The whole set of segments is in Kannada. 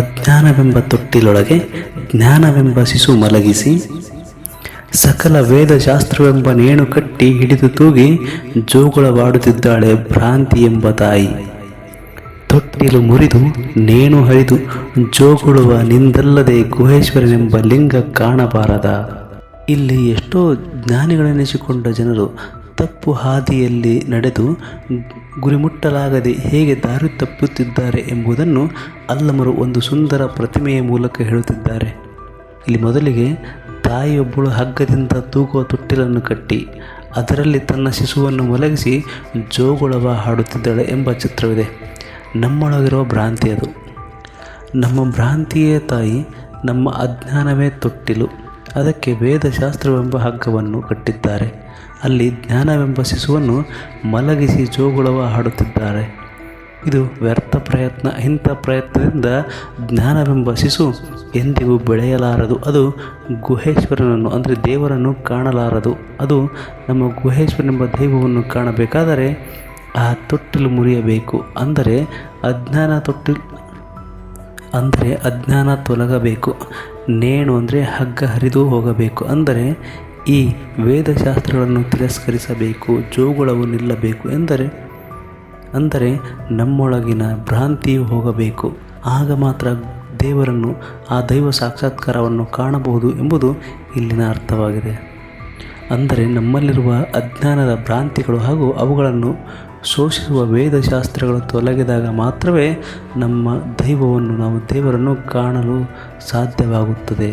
ಜ್ಞಾನವೆಂಬ ತೊಟ್ಟಿಲೊಳಗೆ ಜ್ಞಾನವೆಂಬ ಶಿಶು ಮಲಗಿಸಿ, ಸಕಲ ವೇದಶಾಸ್ತ್ರವೆಂಬ ನೇಣು ಕಟ್ಟಿ ಹಿಡಿದು ತೂಗಿ ಜೋಗುಳವಾಡುತ್ತಿದ್ದಾಳೆ ಭ್ರಾಂತಿ ಎಂಬ ತಾಯಿ. ತೊಟ್ಟಿಲು ಮುರಿದು ನೇಣು ಹರಿದು ಜೋಗುಳುವ ನಿಂದಲ್ಲದೆ ಗುಹೇಶ್ವರನೆಂಬ ಲಿಂಗ ಕಾಣಬಾರದ. ಇಲ್ಲಿ ಎಷ್ಟೋ ಜ್ಞಾನಿಗಳೆನಿಸಿಕೊಂಡ ಜನರು ತಪ್ಪು ಹಾದಿಯಲ್ಲಿ ನಡೆದು ಗುರಿ ಮುಟ್ಟಲಾಗದೆ ಹೇಗೆ ದಾರಿ ತಪ್ಪುತ್ತಿದ್ದಾರೆ ಎಂಬುದನ್ನು ಅಲ್ಲಮರು ಒಂದು ಸುಂದರ ಪ್ರತಿಮೆಯ ಮೂಲಕ ಹೇಳುತ್ತಿದ್ದಾರೆ. ಇಲ್ಲಿ ಮೊದಲಿಗೆ ತಾಯಿಯೊಬ್ಬಳು ಹಗ್ಗದಿಂದ ತೂಗುವ ತೊಟ್ಟಿಲನ್ನು ಕಟ್ಟಿ, ಅದರಲ್ಲಿ ತನ್ನ ಶಿಶುವನ್ನು ಮಲಗಿಸಿ ಜೋಗುಳವ ಹಾಡುತ್ತಿದ್ದಾಳೆ ಎಂಬ ಚಿತ್ರವಿದೆ. ನಮ್ಮೊಳಗಿರುವ ಭ್ರಾಂತಿ ಅದು. ನಮ್ಮ ಭ್ರಾಂತಿಯೇ ತಾಯಿ, ನಮ್ಮ ಅಜ್ಞಾನವೇ ತೊಟ್ಟಿಲು. ಅದಕ್ಕೆ ವೇದಶಾಸ್ತ್ರವೆಂಬ ಹಗ್ಗವನ್ನು ಕಟ್ಟಿದ್ದಾರೆ. ಅಲ್ಲಿ ಜ್ಞಾನವೆಂಬ ಶಿಶುವನ್ನು ಮಲಗಿಸಿ ಜೋಗುಳವ ಹಾಡುತ್ತಿದ್ದಾರೆ. ಇದು ವ್ಯರ್ಥ ಪ್ರಯತ್ನ, ಇಂಥ ಪ್ರಯತ್ನದಿಂದ ಜ್ಞಾನವೆಂಬ ಶಿಶು ಎಂದಿಗೂ ಬೆಳೆಯಲಾರದು. ಅದು ಗುಹೇಶ್ವರನನ್ನು, ಅಂದರೆ ದೇವರನ್ನು ಕಾಣಲಾರದು. ಅದು ನಮ್ಮ ಗುಹೇಶ್ವರನೆಂಬ ದೈವವನ್ನು ಕಾಣಬೇಕಾದರೆ ಆ ತೊಟ್ಟಿಲು ಮುರಿಯಬೇಕು. ಅಂದರೆ ಅಜ್ಞಾನ ತೊಟ್ಟಿಲು ಅಂದರೆ ಅಜ್ಞಾನ ತೊಲಗಬೇಕು. ನೇಣು ಅಂದರೆ ಹಗ್ಗ ಹರಿದು ಹೋಗಬೇಕು. ಅಂದರೆ ಈ ವೇದಶಾಸ್ತ್ರಗಳನ್ನು ತಿರಸ್ಕರಿಸಬೇಕು, ಜೋಗುಳವು ನಿಲ್ಲಬೇಕು ಎಂದರೆ, ಅಂದರೆ ನಮ್ಮೊಳಗಿನ ಭ್ರಾಂತಿಯು ಹೋಗಬೇಕು. ಆಗ ಮಾತ್ರ ದೇವರನ್ನು, ಆ ದೈವ ಸಾಕ್ಷಾತ್ಕಾರವನ್ನು ಕಾಣಬಹುದು ಎಂಬುದು ಇಲ್ಲಿನ ಅರ್ಥವಾಗಿದೆ. ಅಂದರೆ ನಮ್ಮಲ್ಲಿರುವ ಅಜ್ಞಾನದ ಭ್ರಾಂತಿಗಳು ಹಾಗೂ ಅವುಗಳನ್ನು ಶೋಷಿಸುವ ವೇದಶಾಸ್ತ್ರಗಳು ತೊಲಗಿದಾಗ ಮಾತ್ರವೇ ನಮ್ಮ ದೈವವನ್ನು, ನಾವು ದೇವರನ್ನು ಕಾಣಲು ಸಾಧ್ಯವಾಗುತ್ತದೆ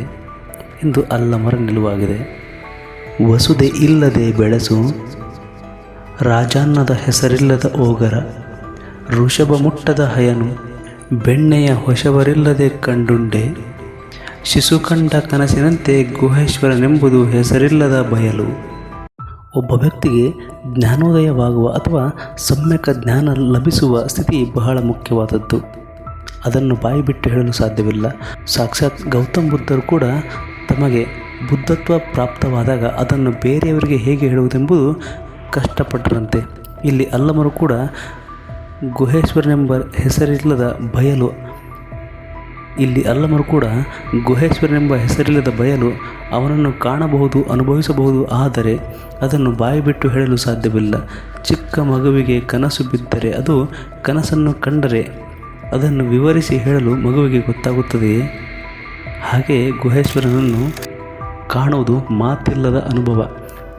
ಎಂದು ಅಲ್ಲಮರ ನಿಲುವಾಗಿದೆ ವಸುದೆ ಇಲ್ಲದೆ ಬೆಳೆಸು, ರಾಜಾನ್ನದ ಹೆಸರಿಲ್ಲದ ಓಗರ, ಋಷಭ ಮುಟ್ಟದ ಹಯನು, ಬೆಣ್ಣೆಯ ಹೊಸವರಿಲ್ಲದೆ ಕಂಡುಂಡೆ ಶಿಶು ಕಂಡ ಕನಸಿನಂತೆ ಗುಹೇಶ್ವರನೆಂಬುದು ಹೆಸರಿಲ್ಲದ ಬಯಲು. ಒಬ್ಬ ವ್ಯಕ್ತಿಗೆ ಜ್ಞಾನೋದಯವಾಗುವ ಅಥವಾ ಸಮ್ಯಕ ಜ್ಞಾನ ಲಭಿಸುವ ಸ್ಥಿತಿ ಬಹಳ ಮುಖ್ಯವಾದದ್ದು. ಅದನ್ನು ಬಾಯಿ ಬಿಟ್ಟು ಹೇಳಲು ಸಾಧ್ಯವಿಲ್ಲ. ಸಾಕ್ಷಾತ್ ಗೌತಮ್ ಬುದ್ಧರು ಕೂಡ ತಮಗೆ ಬುದ್ಧತ್ವ ಪ್ರಾಪ್ತವಾದಾಗ ಅದನ್ನು ಬೇರೆಯವರಿಗೆ ಹೇಗೆ ಹೇಳುವುದೆಂಬುದು ಕಷ್ಟಪಟ್ಟರಂತೆ. ಇಲ್ಲಿ ಅಲ್ಲಮರು ಕೂಡ ಗುಹೇಶ್ವರನೆಂಬ ಹೆಸರಿಲ್ಲದ ಬಯಲು ಇಲ್ಲಿ ಅಲ್ಲಮರು ಕೂಡ ಗುಹೇಶ್ವರನೆಂಬ ಹೆಸರಿಲ್ಲದ ಬಯಲು ಅವನನ್ನು ಕಾಣಬಹುದು, ಅನುಭವಿಸಬಹುದು, ಆದರೆ ಅದನ್ನು ಬಾಯಿ ಬಿಟ್ಟು ಹೇಳಲು ಸಾಧ್ಯವಿಲ್ಲ. ಚಿಕ್ಕ ಮಗುವಿಗೆ ಕನಸು ಬಿದ್ದರೆ ಅದು ಕನಸನ್ನು ಕಂಡರೆ ಅದನ್ನು ವಿವರಿಸಿ ಹೇಳಲು ಮಗುವಿಗೆ ಗೊತ್ತಾಗುತ್ತದೆಯೇ? ಹಾಗೆ ಗುಹೇಶ್ವರನನ್ನು ಕಾಣುವುದು ಮಾತಿಲ್ಲದ ಅನುಭವ.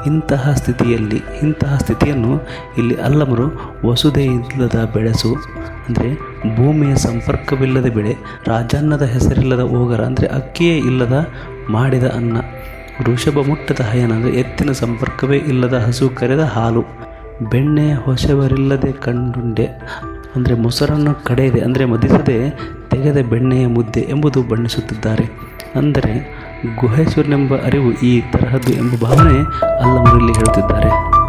ಇಂತಹ ಸ್ಥಿತಿಯಲ್ಲಿ, ಇಂತಹ ಸ್ಥಿತಿಯನ್ನು ಇಲ್ಲಿ ಅಲ್ಲಮರು ವಸುದೇ ಇಲ್ಲದ ಬೆಳೆಸು ಅಂದರೆ ಭೂಮಿಯ ಸಂಪರ್ಕವಿಲ್ಲದ ಬೆಳೆ, ರಾಜನ್ನದ ಹೆಸರಿಲ್ಲದ ಓಗರ, ಅಂದರೆ ಅಕ್ಕಿಯೇ ಇಲ್ಲದ ಮಾಡಿದ ಅನ್ನ, ವೃಷಭ ಮುಟ್ಟದ ಹಯನ, ಅಂದರೆ ಎತ್ತಿನ ಸಂಪರ್ಕವೇ ಇಲ್ಲದ ಹಸು ಕರೆದ ಹಾಲು, ಬೆಣ್ಣೆ ಹೊಸವರಿಲ್ಲದೆ ಕಂಡುಂಡೆ, ಅಂದರೆ ಮೊಸರನ್ನು ಕಡೆಯದೆ, ಅಂದರೆ ಮದಿಸದೆ ತೆಗೆದ ಬೆಣ್ಣೆಯ ಮುದ್ದೆ ಎಂಬುದು ಬಣ್ಣಿಸುತ್ತಿದ್ದಾರೆ. ಅಂದರೆ ಗುಹೇಶ್ವರನೆಂಬ ಅರಿವು ಈ ತರಹದ್ದು ಎಂಬ ಭಾವನೆ ಅಲ್ಲಮರಲ್ಲಿ ಹೇಳುತ್ತಿದ್ದಾರೆ.